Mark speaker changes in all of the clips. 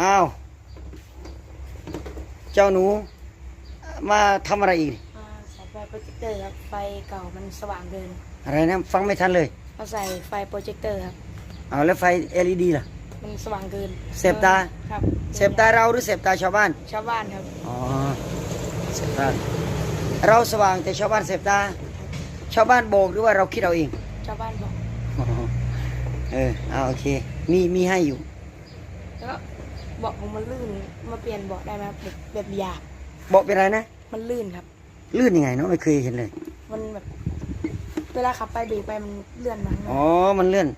Speaker 1: อ้าว เจ้าหนู มาทำอะไรอีก
Speaker 2: อ่าใส่ไฟโปรเจคเตอร์ครับ ไฟเก่ามันสว่างเกิน
Speaker 1: อะไรนะ ฟังไม่ทันเลย
Speaker 2: มาใส่ไฟโปรเจคเตอร์ครับ
Speaker 1: เอาแล้วไฟ LED ล่ะ
Speaker 2: มันสว่างเกิน
Speaker 1: เสพตา
Speaker 2: ครับ
Speaker 1: เสพตาเราหรือเสพตาชาวบ้าน
Speaker 2: ชาวบ้านครับ
Speaker 1: อ๋อเสพตา เราสว่างแต่ชาวบ้านเสพตา ชาวบ้านโบกหรือว่าเราคิดเอาเอง
Speaker 2: ชาวบ้านบอก
Speaker 1: อ๋อเออเอาโอเค มีมีให้อยู่
Speaker 2: แล้วก็ เบอกของมันลื่น มาเปลี่ยนเบอกได้ไหมครับแบบแบบหยาบ
Speaker 1: บอกเป็นอะไรนะ
Speaker 2: มันลื่นครับ
Speaker 1: ลื่นยังไงเนาะไม่เคยเห็นเลย
Speaker 2: มันแบบ เวลาขับไปเบรกไปมันเลื่อนมาข้างหน้า
Speaker 1: อ๋อ มันเลื่อน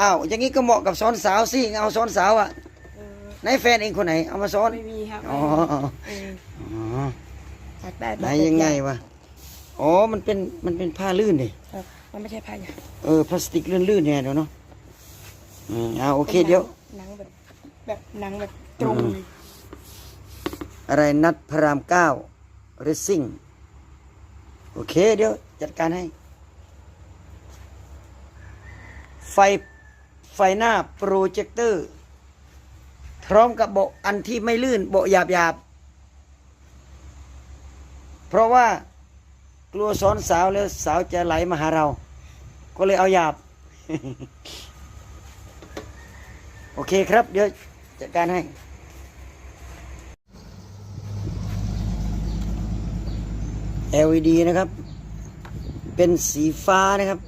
Speaker 1: อ้าว อย่างนี้ก็เหมาะกับซ้อนสาวสิเอาซ้อนสาวอะ
Speaker 2: เออ
Speaker 1: ไหนแฟนเองคนไหน เอามาซ้อน
Speaker 2: ไม่มีครับ
Speaker 1: อ๋อ
Speaker 2: เออ
Speaker 1: อ๋อ
Speaker 2: อยากได้
Speaker 1: ไหน
Speaker 2: แบบ
Speaker 1: ยังไง
Speaker 2: หยาบ
Speaker 1: วะ อ๋อ มันเป็น มันเป็นผ้าลื่นดิ
Speaker 2: ครับ มันไม่ใช่ผ้าหยาบ
Speaker 1: เออ พลาสติกลื่นๆเนี่ยเดี๋ยวเนาะอืมเอาโอเค เดี๋ยว
Speaker 2: หนังแบบ แบบหนังแบบ ตรง
Speaker 1: อืมอะไรนัดพระรามเก้าเรซซิ่ง โอเค เดี๋ยว จัดการให้ ไฟ ไฟหน้าโปรเจคเตอร์ พร้อมกับเบาอันที่ไม่ลื่นเบาหยาบหยาบเพราะว่ากลัวซ้อนสาวแล้วสาวจะไหลมาหาเรา ก็เลยเอาหยาบ โอเคครับ เดี๋ยวจัดการให้ LED นะครับ เป็นสีฟ้านะครับ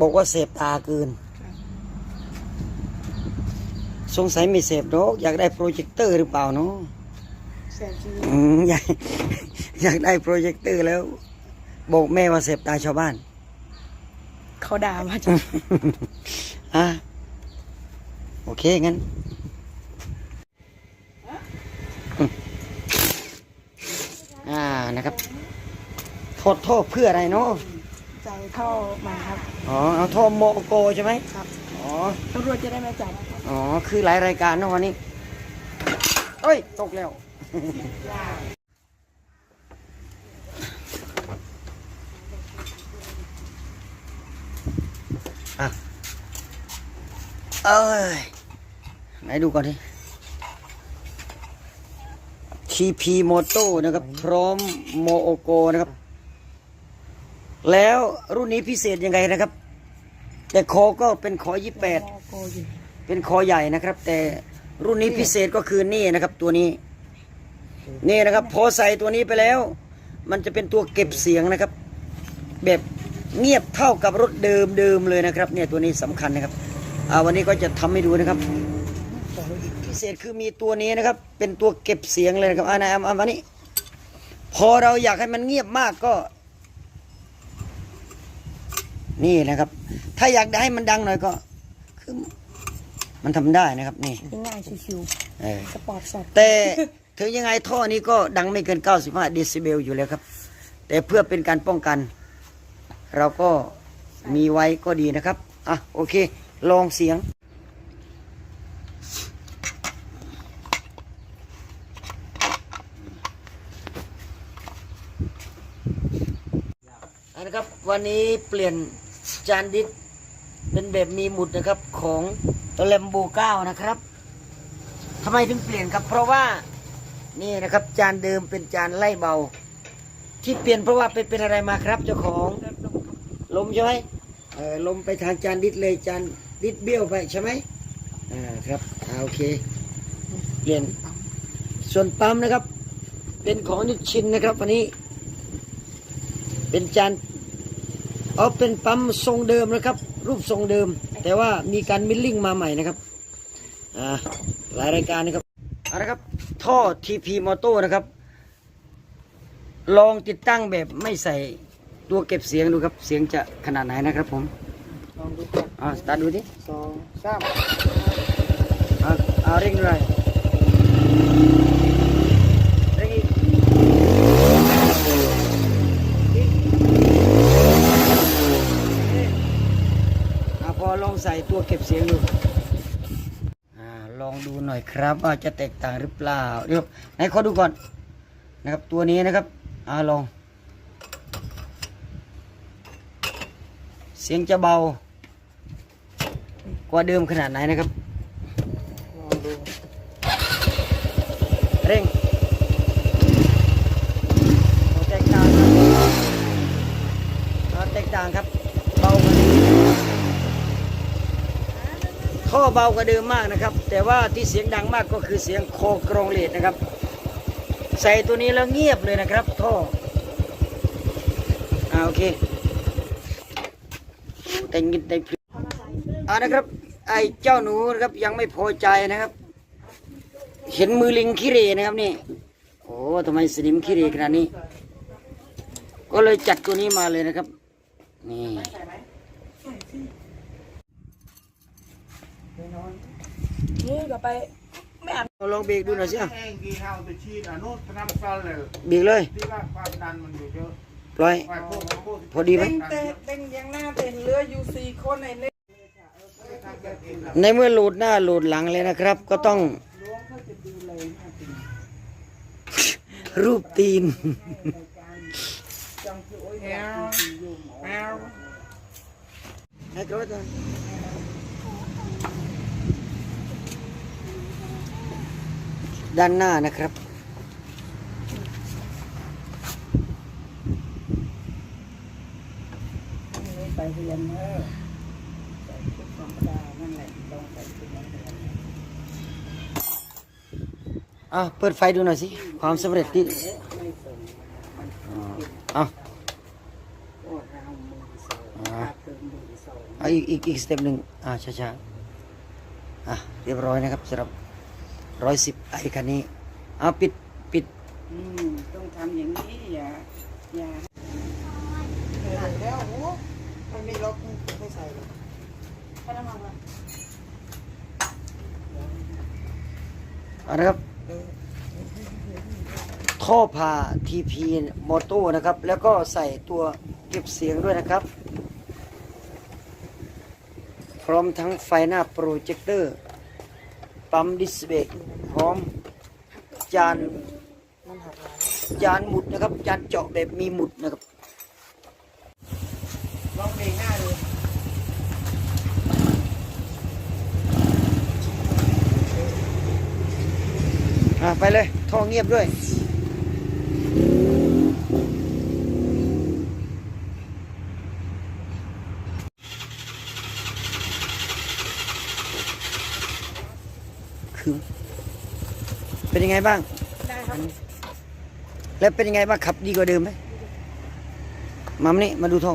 Speaker 1: บอกว่าเสพตาเกิน สงสัยไม่เสพดอกอยากได้โปรเจคเตอร์หรือเปล่าเนาะ
Speaker 2: แสบชี
Speaker 1: อืมอยากอยากได้โปรเจคเตอร์แล้ว บอกแม่ว่าเสพตาชาวบ้าน
Speaker 2: เขาด่ามาจาก
Speaker 1: อะโอเคงั้นอืมอ่านะครับ โทษโทษเพื่ออะไรเนาะ
Speaker 2: ใจเข้ามาครับ
Speaker 1: อ๋อเอาโทษโมโกใช่ไหม
Speaker 2: ครับ
Speaker 1: อ๋อ
Speaker 2: ตำรวจจะได้มาจับ
Speaker 1: อ๋อคือหลายรายการนะวันนี้เอ้ยตกแล้วอะเอ้ยไหนดูก่อนดิ TP Moto นะครับ พร้อมโมโอโกนะครับ แล้วรุ่นนี้พิเศษยังไงนะครับ แต่คอก็เป็นคอยี่แปดเป็นคอใหญ่นะครับ แต่รุ่นนี้พิเศษก็คือนี่นะครับตัวนี้ นี่นะครับ พอใส่ตัวนี้ไปแล้ว มันจะเป็นตัวเก็บเสียงนะครับ แบบเงียบเท่ากับรถเดิมเดิมเลยนะครับ เนี่ยตัวนี้สำคัญนะครับอ่าวันนี้ก็จะทำให้ดูนะครับ พิเศษคือมีตัวนี้นะครับ เป็นตัวเก็บเสียงเลยนะครับอ่านะเอาเอามานี่พอเราอยากให้มันเงียบมากก็ นี่นะครับ ถ้าอยากได้ให้มันดังหน่อยก็คือมันทำได้นะครับ นี่
Speaker 2: ง่ายๆชิว
Speaker 1: เออ
Speaker 2: ๆสปอร์ตสด
Speaker 1: แต่ถึงยังไงท่อนี้ก็ดังไม่เกิน 95เดซิเบลอยู่แล้วครับ แต่เพื่อเป็นการป้องกัน เราก็มีไว้ก็ดีนะครับ อะ โอเค ลองเสียง อันนะครับ วันนี้เปลี่ยน จานดิสเป็นแบบมีหมุดนะครับของตัวเลมโบเก้านะครับทำไมถึงเปลี่ยนครับ เพราะว่านี่นะครับจานเดิมเป็นจานไล่เบา ที่เปลี่ยนเพราะว่าไปเป็นอะไรมาครับ เจ้าของลมใช่ไหมเออลมไปทางจานดิดเลยจานดิดเบี้ยวไปใช่ไหมอ่าครับอ่าโอเค เปลี่ยนส่วนปั๊มนะครับ เป็นของนิชชินนะครับวันนี้ เป็นจาน เอาเป็นปั๊มทรงเดิมนะครับ รูปทรงเดิม แต่ว่ามีการมิลลิ่งมาใหม่นะครับอ่าหลายรายการนะครับเอาละครับท่อ TP Moto นะครับ ลองติดตั้งแบบไม่ใส่ตัวเก็บเสียงดูครับเสียงจะขนาดไหนนะครับผม
Speaker 2: ลองดูก่อน
Speaker 1: อ่าสตาร์ทดูดิ
Speaker 2: สองสาม
Speaker 1: อ่าเอาเร่งดูหน่อยเร่งอีกอ่าพอลองใส่ตัว เก็บเสียงดูอลองดูหน่อยครับว่าจะแตกต่างหรือเปล่าเดี๋ยวไหนขอดูก่อนนะครับตัวนี้นะครับอ่าลองเสียงจะเบา กว่าเดิมขนาดไหนนะครับ
Speaker 2: ลองดู
Speaker 1: เร่งโอ้แตกต่างครับอ่าแตกต่างครับ เบากว่าเดิม ท่อเบากว่าเดิมมากนะครับ แต่ว่าที่เสียงดังมากก็คือเสียงโคกรงเลดนะครับ ใส่ตัวนี้แล้วเงียบเลยนะครับ ท่ออ่าโอเคแต่งินแต่งอ่านะครับ ไอ้เจ้าหนูนะครับยังไม่พอใจนะครับ เห็นมือลิงขี้เรนะครับนี่โอ้ทำไมสนิมขี้เรขนาดนี้ ก็เลยจัดตัวนี้มาเลยนะครับ นี่
Speaker 2: นี่ก็ไปไม่อาบ
Speaker 1: เอาลองเบรกดูหน่อยสิอะ
Speaker 3: แห้งกี่เท่าไปชีดอะโน้ตทำฟันเลย
Speaker 1: เบรกเลย
Speaker 3: ที่ว่าความดันมันอยู่เยอะ
Speaker 1: ปล่อย
Speaker 3: ไฟพวกพวก
Speaker 1: พอดีไหม
Speaker 4: เต็งแต่เต็งยังหน้าเต็งเหลืออยู่สี่คนในเล็ก
Speaker 1: ในเมื่อโหลดหน้าโหลดหลังเลยนะครับ ก็ต้อง
Speaker 4: ล้วงเขาจะดูเลยนะจริง
Speaker 1: รูปตีน
Speaker 4: จังคือโอ้ยแมวแมว
Speaker 1: ให้เขาตัวด้ ด้านหน้านะครับ
Speaker 4: ไปเรียนเออใส่ชุดธรรมดานั่นแหละต้องใส่ชุดนักเรียน
Speaker 1: อะเปิดไฟดูหน่อยสิ ความสำเร็จที่
Speaker 4: ไม่ส่ง
Speaker 1: อะ
Speaker 4: โอ้เรามือสองตาเติมมือสอง
Speaker 1: เอาอีกอีกอีกสเต็ปหนึ่งอะช้าๆอะเรียบร้อยนะครับสำหรับ ร้อยสิบไอคันนี้ เอาปิดปิด
Speaker 4: อืมต้องทำอย่างนี้อย่าอย่าแล้วโอ้มันไม่ล็อกไม่ใส่หรอก
Speaker 2: ไปน้ำมันละ
Speaker 1: เอานะครับท่อผ่า TP มอโต้นะครับ แล้วก็ใส่ตัวเก็บเสียงด้วยนะครับ พร้อมทั้งไฟหน้าโปรเจคเตอร์ ปั๊มดิสเบรกพร้อมจานจานหมุดนะครับ จานเจาะแบบมีหมุดนะครับ
Speaker 4: ลองเบรกหน้าดู
Speaker 1: อะไปเลยท่อเงียบด้วย เป็นยังไงบ้าง
Speaker 2: ได้ครับ
Speaker 1: แล้วเป็นยังไงบ้างขับดีกว่าเดิมไหมมามนี่มาดูท่อ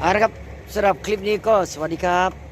Speaker 1: เอาละครับสำหรับคลิปนี้ก็สวัสดีครับ